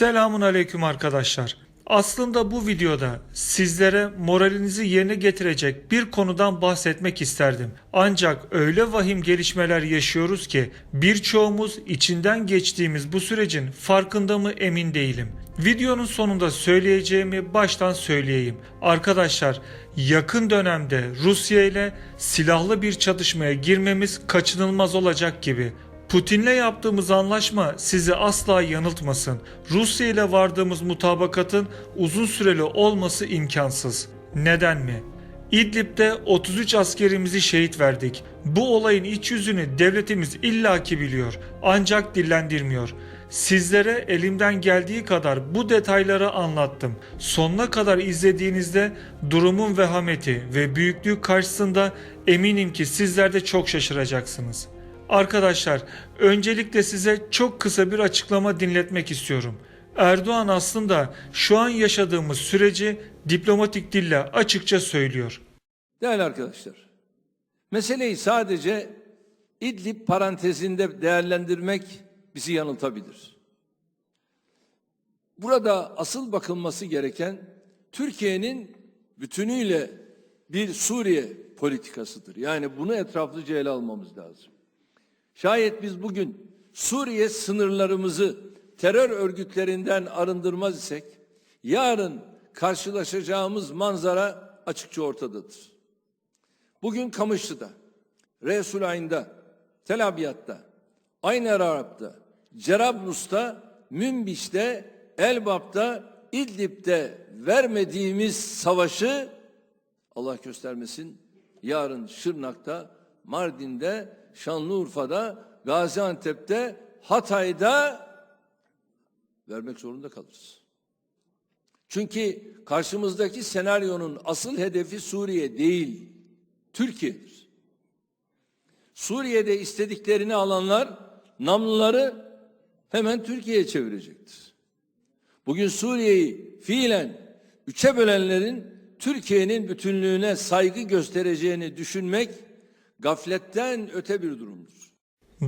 Selamun aleyküm arkadaşlar. Aslında bu videoda sizlere moralinizi yerine getirecek bir konudan bahsetmek isterdim. Ancak öyle vahim gelişmeler yaşıyoruz ki birçoğumuz içinden geçtiğimiz bu sürecin farkında mı emin değilim. Videonun sonunda söyleyeceğimi baştan söyleyeyim. Arkadaşlar yakın dönemde Rusya ile silahlı bir çatışmaya girmemiz kaçınılmaz olacak gibi. Putin'le yaptığımız anlaşma sizi asla yanıltmasın. Rusya ile vardığımız mutabakatın uzun süreli olması imkansız. Neden mi? İdlib'de 33 askerimizi şehit verdik. Bu olayın iç yüzünü devletimiz illaki biliyor ancak dillendirmiyor. Sizlere elimden geldiği kadar bu detayları anlattım. Sonuna kadar izlediğinizde durumun vehameti ve büyüklüğü karşısında eminim ki sizler de çok şaşıracaksınız. Arkadaşlar, öncelikle size çok kısa bir açıklama dinletmek istiyorum. Erdoğan aslında şu an yaşadığımız süreci diplomatik dille açıkça söylüyor. Değerli arkadaşlar, meseleyi sadece İdlib parantezinde değerlendirmek bizi yanıltabilir. Burada asıl bakılması gereken Türkiye'nin bütünüyle bir Suriye politikasıdır. Yani bunu etraflıca ele almamız lazım. Şayet biz bugün Suriye sınırlarımızı terör örgütlerinden arındırmaz isek, yarın karşılaşacağımız manzara açıkça ortadadır. Bugün Kamışlı'da, Resulayn'da, Tel Abyad'da, Ayn Arap'ta, Cerablus'ta, Münbiş'te, Elbap'ta, İdlib'de vermediğimiz savaşı Allah göstermesin yarın Şırnak'ta, Mardin'de, Şanlıurfa'da, Gaziantep'te, Hatay'da vermek zorunda kalırız. Çünkü karşımızdaki senaryonun asıl hedefi Suriye değil, Türkiye'dir. Suriye'de istediklerini alanlar namluları hemen Türkiye'ye çevirecektir. Bugün Suriye'yi fiilen üçe bölenlerin Türkiye'nin bütünlüğüne saygı göstereceğini düşünmek gafletten öte bir durumdur.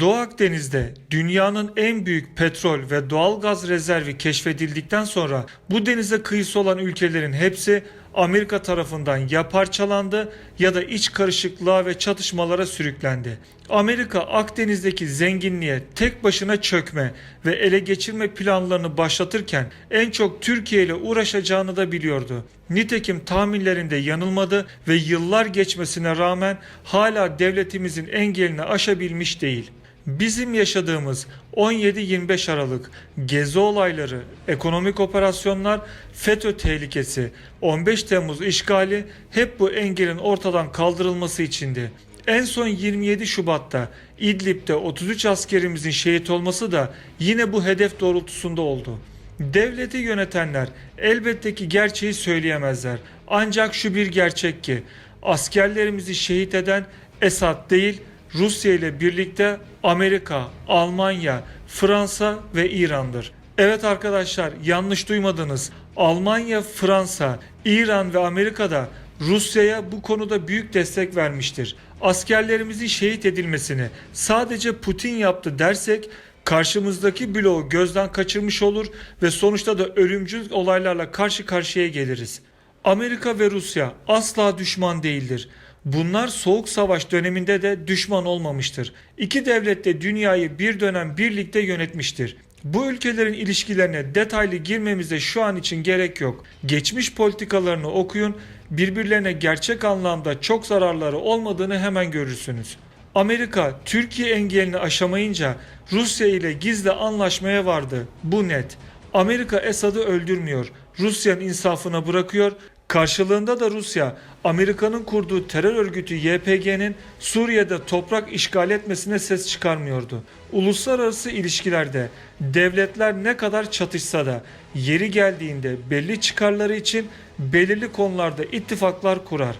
Doğu Akdeniz'de dünyanın en büyük petrol ve doğal gaz rezervi keşfedildikten sonra bu denize kıyısı olan ülkelerin hepsi Amerika tarafından ya parçalandı ya da iç karışıklığa ve çatışmalara sürüklendi. Amerika Akdeniz'deki zenginliğe tek başına çökme ve ele geçirme planlarını başlatırken en çok Türkiye ile uğraşacağını da biliyordu. Nitekim tahminlerinde yanılmadı ve yıllar geçmesine rağmen hala devletimizin engelini aşabilmiş değil. Bizim yaşadığımız 17-25 Aralık gezi olayları, ekonomik operasyonlar, FETÖ tehlikesi, 15 Temmuz işgali hep bu engelin ortadan kaldırılması içindi. En son 27 Şubat'ta İdlib'de 33 askerimizin şehit olması da yine bu hedef doğrultusunda oldu. Devleti yönetenler elbette ki gerçeği söyleyemezler. Ancak şu bir gerçek ki askerlerimizi şehit eden Esad değil Rusya ile birlikte Amerika, Almanya, Fransa ve İran'dır. Evet arkadaşlar yanlış duymadınız. Almanya, Fransa, İran ve Amerika'da Rusya'ya bu konuda büyük destek vermiştir. Askerlerimizin şehit edilmesini sadece Putin yaptı dersek karşımızdaki bloğu gözden kaçırmış olur ve sonuçta da ölümcül olaylarla karşı karşıya geliriz. Amerika ve Rusya asla düşman değildir. Bunlar soğuk savaş döneminde de düşman olmamıştır. İki devlet de dünyayı bir dönem birlikte yönetmiştir. Bu ülkelerin ilişkilerine detaylı girmemize şu an için gerek yok. Geçmiş politikalarını okuyun, birbirlerine gerçek anlamda çok zararları olmadığını hemen görürsünüz. Amerika Türkiye engelini aşamayınca Rusya ile gizli anlaşmaya vardı. Bu net. Amerika Esad'ı öldürmüyor. Rusya'nın insafına bırakıyor. Karşılığında da Rusya, Amerika'nın kurduğu terör örgütü YPG'nin Suriye'de toprak işgal etmesine ses çıkarmıyordu. Uluslararası ilişkilerde devletler ne kadar çatışsa da yeri geldiğinde belli çıkarları için belirli konularda ittifaklar kurar.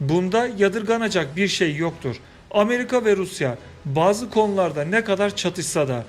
Bunda yadırganacak bir şey yoktur. Amerika ve Rusya bazı konularda ne kadar çatışsa da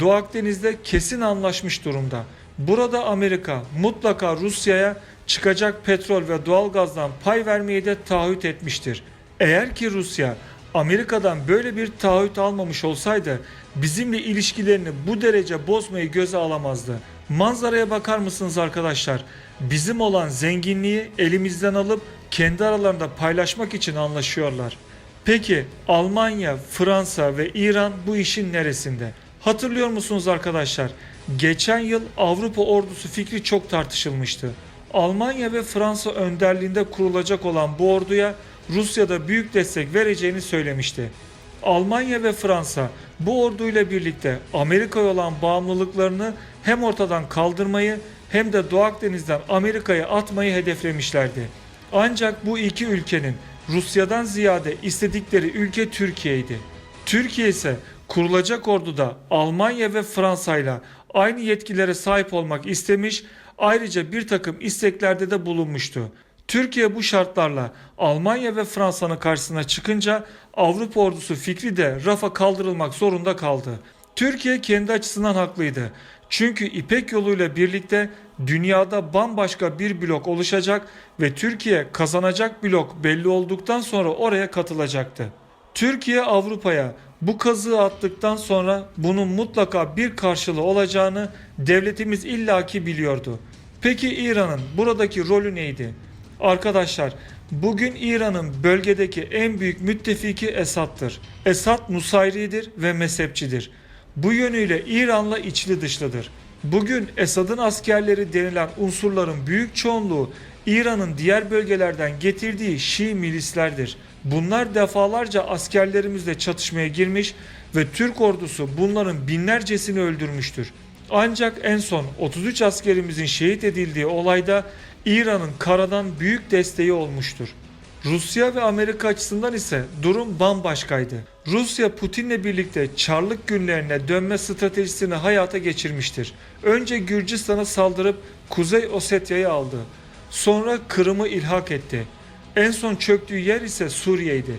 Doğu Akdeniz'de kesin anlaşmış durumda. Burada Amerika mutlaka Rusya'ya çıkacak petrol ve doğalgazdan pay vermeyi de taahhüt etmiştir. Eğer ki Rusya Amerika'dan böyle bir taahhüt almamış olsaydı bizimle ilişkilerini bu derece bozmayı göze alamazdı. Manzaraya bakar mısınız arkadaşlar? Bizim olan zenginliği elimizden alıp kendi aralarında paylaşmak için anlaşıyorlar. Peki Almanya, Fransa ve İran bu işin neresinde? Hatırlıyor musunuz arkadaşlar? Geçen yıl Avrupa ordusu fikri çok tartışılmıştı. Almanya ve Fransa önderliğinde kurulacak olan bu orduya Rusya'da büyük destek vereceğini söylemişti. Almanya ve Fransa bu orduyla birlikte Amerika'ya olan bağımlılıklarını hem ortadan kaldırmayı hem de Doğu Akdeniz'den Amerika'ya atmayı hedeflemişlerdi. Ancak bu iki ülkenin Rusya'dan ziyade istedikleri ülke Türkiye'ydi. Türkiye ise kurulacak orduda Almanya ve Fransa ile aynı yetkilere sahip olmak istemiş, ayrıca bir takım isteklerde de bulunmuştu. Türkiye bu şartlarla Almanya ve Fransa'nın karşısına çıkınca Avrupa ordusu fikri de rafa kaldırılmak zorunda kaldı. Türkiye kendi açısından haklıydı. Çünkü İpek yoluyla birlikte dünyada bambaşka bir blok oluşacak ve Türkiye kazanacak blok belli olduktan sonra oraya katılacaktı. Türkiye Avrupa'ya bu kazığı attıktan sonra bunun mutlaka bir karşılığı olacağını devletimiz illaki biliyordu. Peki İran'ın buradaki rolü neydi? Arkadaşlar bugün İran'ın bölgedeki en büyük müttefiki Esad'tır. Esad Nusayri'dir ve mezhepçidir. Bu yönüyle İran'la içli dışlıdır. Bugün Esad'ın askerleri denilen unsurların büyük çoğunluğu İran'ın diğer bölgelerden getirdiği Şii milislerdir. Bunlar defalarca askerlerimizle çatışmaya girmiş ve Türk ordusu bunların binlercesini öldürmüştür. Ancak en son 33 askerimizin şehit edildiği olayda İran'ın karadan büyük desteği olmuştur. Rusya ve Amerika açısından ise durum bambaşkaydı. Rusya Putin'le birlikte Çarlık günlerine dönme stratejisini hayata geçirmiştir. Önce Gürcistan'a saldırıp Kuzey Osetya'yı aldı. Sonra Kırım'ı ilhak etti. En son çöktüğü yer ise Suriye'ydi.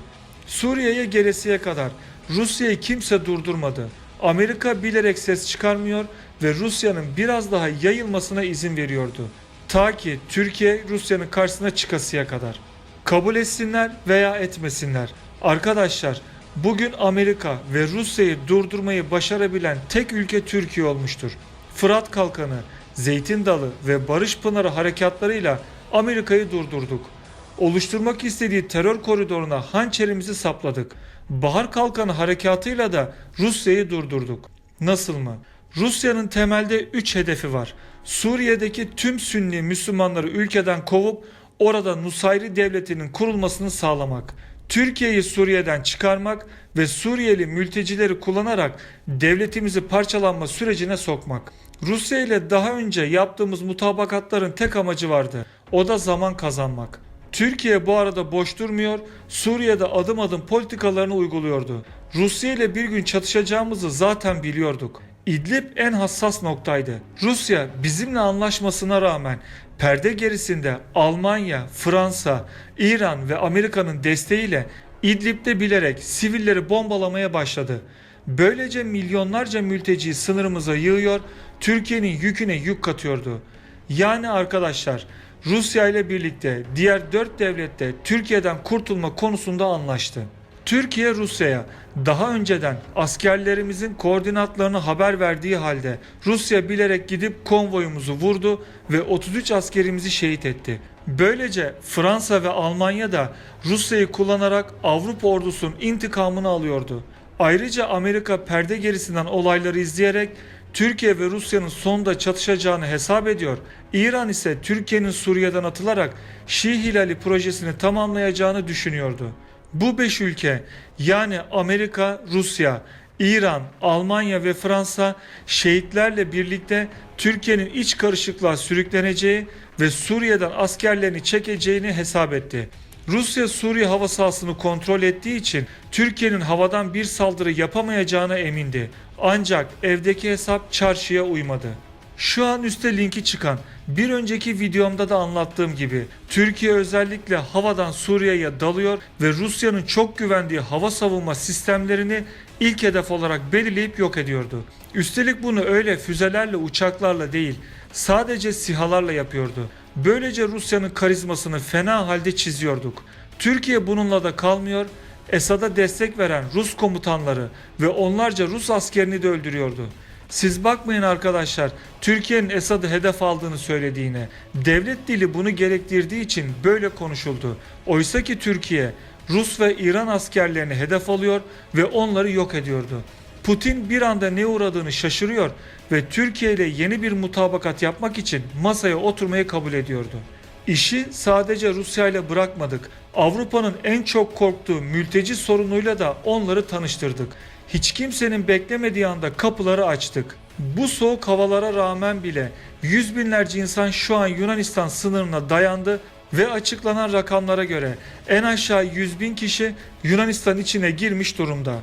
Suriye'ye gelesiye kadar Rusya'yı kimse durdurmadı. Amerika bilerek ses çıkarmıyor ve Rusya'nın biraz daha yayılmasına izin veriyordu. Ta ki Türkiye Rusya'nın karşısına çıkasıya kadar. Kabul etsinler veya etmesinler. Arkadaşlar bugün Amerika ve Rusya'yı durdurmayı başarabilen tek ülke Türkiye olmuştur. Fırat Kalkanı, Zeytin Dalı ve Barış Pınarı harekatlarıyla Amerika'yı durdurduk. Oluşturmak istediği terör koridoruna hançerimizi sapladık. Bahar Kalkanı harekatıyla da Rusya'yı durdurduk. Nasıl mı? Rusya'nın temelde 3 hedefi var. Suriye'deki tüm Sünni Müslümanları ülkeden kovup orada Nusayri devletinin kurulmasını sağlamak. Türkiye'yi Suriye'den çıkarmak ve Suriyeli mültecileri kullanarak devletimizi parçalanma sürecine sokmak. Rusya ile daha önce yaptığımız mutabakatların tek amacı vardı. O da zaman kazanmak. Türkiye bu arada boş durmuyor, Suriye'de adım adım politikalarını uyguluyordu. Rusya ile bir gün çatışacağımızı zaten biliyorduk. İdlib en hassas noktaydı. Rusya bizimle anlaşmasına rağmen perde gerisinde Almanya, Fransa, İran ve Amerika'nın desteğiyle İdlib'de bilerek sivilleri bombalamaya başladı. Böylece milyonlarca mülteci sınırımıza yığıyor, Türkiye'nin yüküne yük katıyordu. Yani arkadaşlar Rusya ile birlikte diğer dört devlet de Türkiye'den kurtulma konusunda anlaştı. Türkiye Rusya'ya daha önceden askerlerimizin koordinatlarını haber verdiği halde Rusya bilerek gidip konvoyumuzu vurdu ve 33 askerimizi şehit etti. Böylece Fransa ve Almanya da Rusya'yı kullanarak Avrupa ordusunun intikamını alıyordu. Ayrıca Amerika perde gerisinden olayları izleyerek Türkiye ve Rusya'nın sonunda çatışacağını hesap ediyor. İran ise Türkiye'nin Suriye'den atılarak Şii Hilali projesini tamamlayacağını düşünüyordu. Bu beş ülke yani Amerika, Rusya, İran, Almanya ve Fransa şehitlerle birlikte Türkiye'nin iç karışıklığa sürükleneceği ve Suriye'den askerlerini çekeceğini hesap etti. Rusya Suriye hava sahasını kontrol ettiği için Türkiye'nin havadan bir saldırı yapamayacağına emindi. Ancak evdeki hesap çarşıya uymadı. Şu an üstte linki çıkan bir önceki videomda da anlattığım gibi Türkiye özellikle havadan Suriye'ye dalıyor ve Rusya'nın çok güvendiği hava savunma sistemlerini ilk hedef olarak belirleyip yok ediyordu. Üstelik bunu öyle füzelerle uçaklarla değil sadece sihalarla yapıyordu. Böylece Rusya'nın karizmasını fena halde çiziyorduk. Türkiye bununla da kalmıyor Esad'a destek veren Rus komutanları ve onlarca Rus askerini de öldürüyordu. Siz bakmayın arkadaşlar Türkiye'nin Esad'ı hedef aldığını söylediğine. Devlet dili bunu gerektirdiği için böyle konuşuldu. Oysa ki Türkiye Rus ve İran askerlerini hedef alıyor ve onları yok ediyordu. Putin bir anda ne uğradığını şaşırıyor ve Türkiye ile yeni bir mutabakat yapmak için masaya oturmayı kabul ediyordu. İşi sadece Rusya ile bırakmadık. Avrupa'nın en çok korktuğu mülteci sorunuyla da onları tanıştırdık. Hiç kimsenin beklemediği anda kapıları açtık. Bu soğuk havalara rağmen bile yüz binlerce insan şu an Yunanistan sınırına dayandı ve açıklanan rakamlara göre en aşağı 100 bin kişi Yunanistan içine girmiş durumda.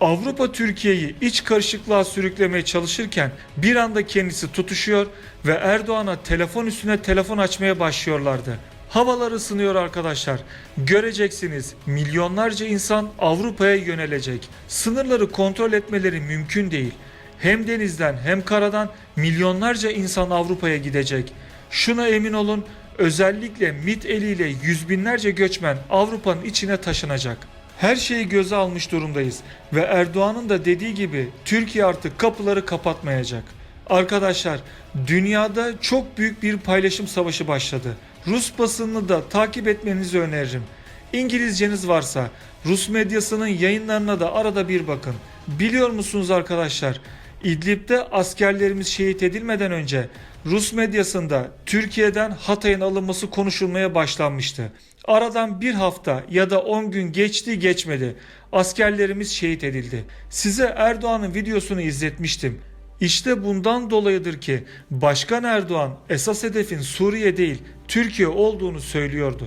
Avrupa Türkiye'yi iç karışıklığa sürüklemeye çalışırken bir anda kendisi tutuşuyor ve Erdoğan'a telefon üstüne telefon açmaya başlıyorlardı. Havalar ısınıyor arkadaşlar. Göreceksiniz milyonlarca insan Avrupa'ya yönelecek. Sınırları kontrol etmeleri mümkün değil. Hem denizden hem karadan milyonlarca insan Avrupa'ya gidecek. Şuna emin olun özellikle MIT eliyle yüz binlerce göçmen Avrupa'nın içine taşınacak. Her şeyi göze almış durumdayız ve Erdoğan'ın da dediği gibi Türkiye artık kapıları kapatmayacak. Arkadaşlar dünyada çok büyük bir paylaşım savaşı başladı. Rus basınını da takip etmenizi öneririm. İngilizceniz varsa Rus medyasının yayınlarına da arada bir bakın. Biliyor musunuz arkadaşlar? İdlib'de askerlerimiz şehit edilmeden önce Rus medyasında Türkiye'den Hatay'ın alınması konuşulmaya başlanmıştı. Aradan bir hafta ya da 10 gün geçti geçmedi. Askerlerimiz şehit edildi. Size Erdoğan'ın videosunu izletmiştim. İşte bundan dolayıdır ki Başkan Erdoğan esas hedefin Suriye değil Türkiye olduğunu söylüyordu.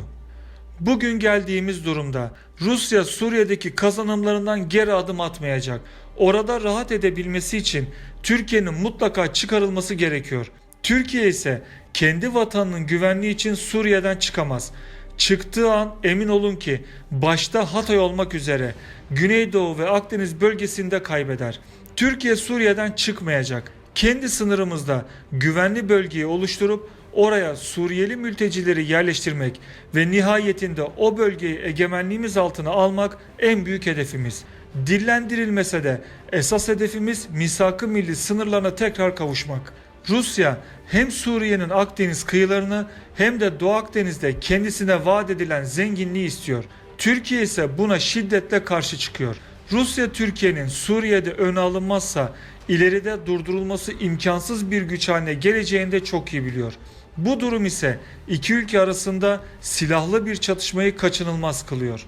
Bugün geldiğimiz durumda Rusya Suriye'deki kazanımlarından geri adım atmayacak. Orada rahat edebilmesi için Türkiye'nin mutlaka çıkarılması gerekiyor. Türkiye ise kendi vatanının güvenliği için Suriye'den çıkamaz. Çıktığı an emin olun ki başta Hatay olmak üzere Güneydoğu ve Akdeniz bölgesinde kaybeder. Türkiye Suriye'den çıkmayacak. Kendi sınırımızda güvenli bölgeyi oluşturup oraya Suriyeli mültecileri yerleştirmek ve nihayetinde o bölgeyi egemenliğimiz altına almak en büyük hedefimiz. Dillendirilmese de esas hedefimiz misak-ı milli sınırlarına tekrar kavuşmak. Rusya hem Suriye'nin Akdeniz kıyılarını hem de Doğu Akdeniz'de kendisine vaat edilen zenginliği istiyor. Türkiye ise buna şiddetle karşı çıkıyor. Rusya Türkiye'nin Suriye'de öne alınmazsa ileride durdurulması imkansız bir güç haline geleceğini de çok iyi biliyor. Bu durum ise iki ülke arasında silahlı bir çatışmayı kaçınılmaz kılıyor.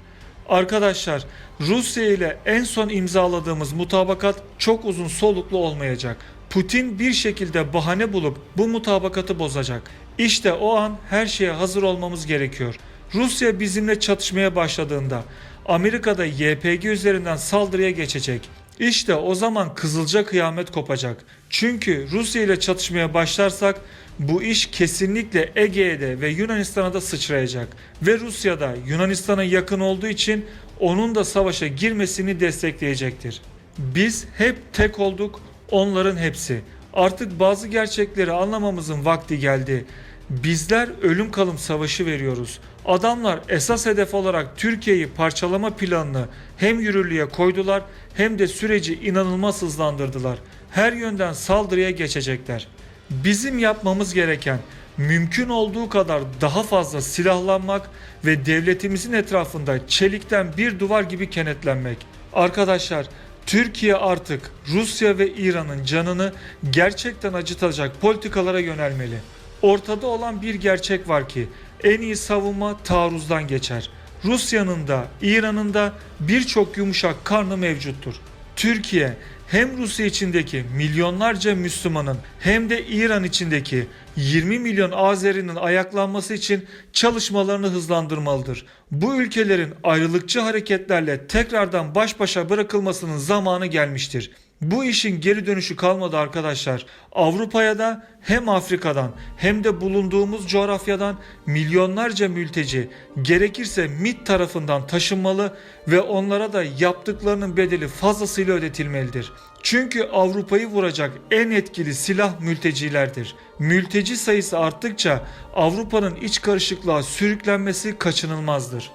Arkadaşlar Rusya ile en son imzaladığımız mutabakat çok uzun soluklu olmayacak. Putin bir şekilde bahane bulup bu mutabakatı bozacak. İşte o an her şeye hazır olmamız gerekiyor. Rusya bizimle çatışmaya başladığında Amerika'da YPG üzerinden saldırıya geçecek. İşte o zaman kızılca kıyamet kopacak. Çünkü Rusya ile çatışmaya başlarsak bu iş kesinlikle Ege'de ve Yunanistan'a da sıçrayacak. Ve Rusya da Yunanistan'a yakın olduğu için onun da savaşa girmesini destekleyecektir. Biz hep tek olduk, onların hepsi. Artık bazı gerçekleri anlamamızın vakti geldi. Bizler ölüm kalım savaşı veriyoruz. Adamlar esas hedef olarak Türkiye'yi parçalama planını hem yürürlüğe koydular hem de süreci inanılmaz hızlandırdılar. Her yönden saldırıya geçecekler. Bizim yapmamız gereken mümkün olduğu kadar daha fazla silahlanmak ve devletimizin etrafında çelikten bir duvar gibi kenetlenmek. Arkadaşlar Türkiye artık Rusya ve İran'ın canını gerçekten acıtacak politikalara yönelmeli. Ortada olan bir gerçek var ki en iyi savunma taarruzdan geçer. Rusya'nın da İran'ın da birçok yumuşak karnı mevcuttur. Türkiye hem Rusya içindeki milyonlarca Müslümanın hem de İran içindeki 20 milyon Azeri'nin ayaklanması için çalışmalarını hızlandırmalıdır. Bu ülkelerin ayrılıkçı hareketlerle tekrardan baş başa bırakılmasının zamanı gelmiştir. Bu işin geri dönüşü kalmadı arkadaşlar. Avrupa'ya da hem Afrika'dan hem de bulunduğumuz coğrafyadan milyonlarca mülteci gerekirse MIT tarafından taşınmalı ve onlara da yaptıklarının bedeli fazlasıyla ödetilmelidir. Çünkü Avrupa'yı vuracak en etkili silah mültecilerdir. Mülteci sayısı arttıkça Avrupa'nın iç karışıklığa sürüklenmesi kaçınılmazdır.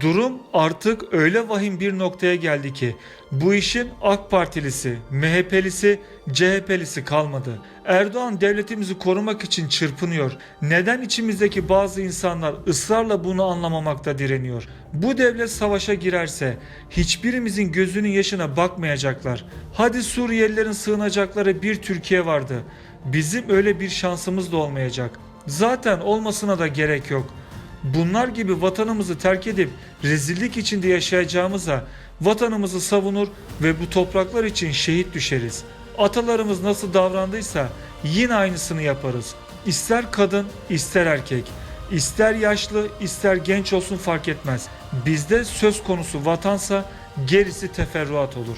Durum artık öyle vahim bir noktaya geldi ki bu işin AK Partilisi, MHP'lisi, CHP'lisi kalmadı. Erdoğan devletimizi korumak için çırpınıyor. Neden içimizdeki bazı insanlar ısrarla bunu anlamamakta direniyor? Bu devlet savaşa girerse hiçbirimizin gözünün yaşına bakmayacaklar. Hadi Suriyelilerin sığınacakları bir Türkiye vardı. Bizim öyle bir şansımız da olmayacak. Zaten olmasına da gerek yok. Bunlar gibi vatanımızı terk edip rezillik içinde yaşayacağımıza vatanımızı savunur ve bu topraklar için şehit düşeriz. Atalarımız nasıl davrandıysa yine aynısını yaparız. İster kadın ister erkek, ister yaşlı ister genç olsun fark etmez. Bizde söz konusu vatansa gerisi teferruat olur.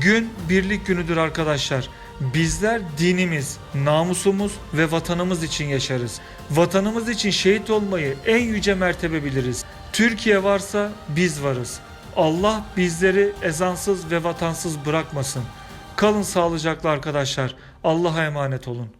Gün birlik günüdür arkadaşlar. Bizler dinimiz, namusumuz ve vatanımız için yaşarız. Vatanımız için şehit olmayı en yüce mertebe biliriz. Türkiye varsa biz varız. Allah bizleri ezansız ve vatansız bırakmasın. Kalın sağlıcakla arkadaşlar. Allah'a emanet olun.